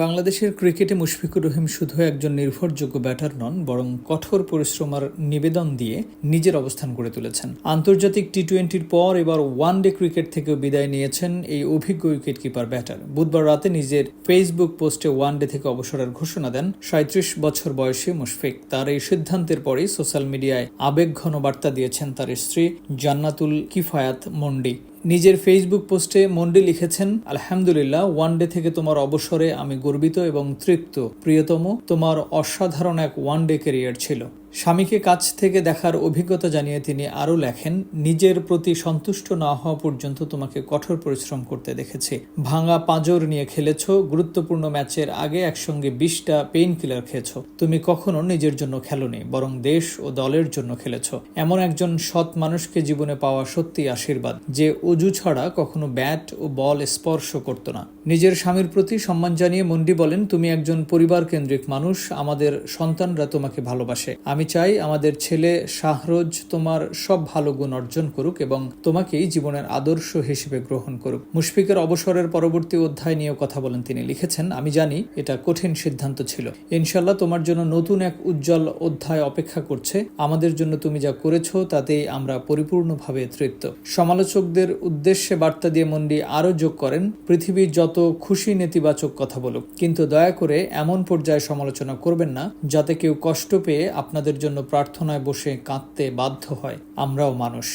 বাংলাদেশের ক্রিকেটে মুশফিকুর রহিম শুধু একজন নির্ভরযোগ্য ব্যাটার নন, বরং কঠোর পরিশ্রম আর নিবেদন দিয়ে নিজের অবস্থান গড়ে তুলেছেন। আন্তর্জাতিক টি টোয়েন্টির পর এবার ওয়ান ডে ক্রিকেট থেকেও বিদায় নিয়েছেন এই অভিজ্ঞ উইকেট কিপার ব্যাটার। বুধবার রাতে নিজের ফেসবুক পোস্টে ওয়ান ডে থেকে অবসরের ঘোষণা দেন সাঁত্রিশ বছর বয়সী মুশফিক। তার এই সিদ্ধান্তের পরেই সোশ্যাল মিডিয়ায় আবেগঘন বার্তা দিয়েছেন তার স্ত্রী জান্নাতুল কিফায়াত মন্ডি। নিজের ফেসবুক পোস্টে মন্ডি লিখেছেন, আলহামদুলিল্লাহ ওয়ান ডে থেকে তোমার অবসরে আমি গর্বিত এবং তৃপ্ত। প্রিয়তম, তোমার অসাধারণ এক ওয়ান ডে ক্যারিয়ার ছিল। স্বামীকে কাছ থেকে দেখার অভিজ্ঞতা জানিয়ে তিনি আরও লেখেন, নিজের প্রতি সন্তুষ্ট না হওয়া পর্যন্ত তোমাকে কঠোর পরিশ্রম করতে দেখেছি। ভাঙা পাঁজর নিয়ে খেলেছ, গুরুত্বপূর্ণ ম্যাচের আগে একসঙ্গে বিশটা পেইন কিলার খেয়েছ। তুমি কখনো নিজের জন্য খেলোনি, বরং দেশ ও দলের জন্য খেলেছ। এমন একজন সৎ মানুষকে জীবনে পাওয়া সত্যি আশীর্বাদ, যে অজু ছাড়া কখনো ব্যাট ও বল স্পর্শ করত না। নিজের স্বামীর প্রতি সম্মান জানিয়ে মন্ডি বলেন, তুমি একজন পরিবার কেন্দ্রিক মানুষ, আমাদের সন্তানরা তোমাকে ভালোবাসে। আমি চাই আমাদের ছেলে শাহরোজ তোমার সব ভালো গুণ অর্জন করুক এবং তোমাকেই জীবনের আদর্শ হিসেবে গ্রহণ করুক। মুশফিকের অবসরের পরবর্তী অধ্যায় নিয়েও কথা বলেন তিনি। লিখেছেন, আমি জানি এটা কঠিন সিদ্ধান্ত ছিল। ইনশাল্লাহ তোমার জন্য নতুন এক উজ্জ্বল অধ্যায় অপেক্ষা করছে। আমাদের জন্য তুমি যা করেছ, তাতেই আমরা পরিপূর্ণভাবে তৃপ্ত। সমালোচকদের উদ্দেশ্যে বার্তা দিয়ে মন্ডি আরও যোগ করেন, পৃথিবীর যত খুশি নেতিবাচক কথা বলুক। কিন্তু দয়া করে এমন পর্যায়ে সমালোচনা করবেন না, যাতে কেউ কষ্ট পেয়ে আপনাদের জন্য প্রার্থনায় বসে কাঁদতে বাধ্য হয়। আমরাও মানুষ।